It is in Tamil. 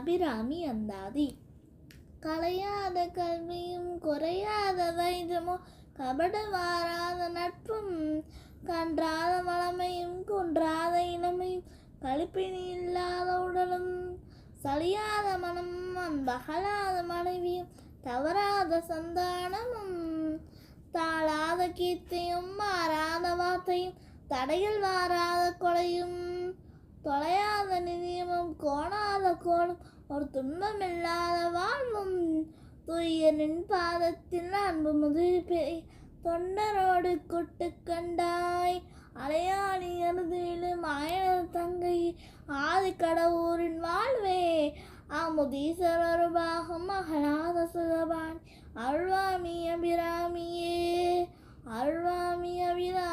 அபிராமி அந்தாதி. கலையாத கல்வியும் குறையாத வைதமோ கபட வாராத நட்பும் கன்றாத வளமையும் குன்றாத இளமையும். கழிப்பினி இல்லாத உடலும் சலியாத மனமும் அன்பகலாத மனைவியும். தவறாத சந்தானமும் தாழாத கீர்த்தியும் மாறாத வார்த்தையும். தடையில் வாராத கொலையும் தொலையாத நிதியமும் கோண கோலம் ஒரு துன்பமில்லாத வாழ்வும் துயரின் பாதத்தில் அன்பு முதிர்பே தொண்டரோடு கொட்டு கண்டாய். அலையாளி அறுதியிலும் மாயனர் தங்கை ஆதி கடவுரின் வாழ்வே. அமுதீஸ்வரர் ஒரு பாகம் மகளாத சுகபான் அருள்வாமி அபிராமியே அருள்வாமி அபிராமி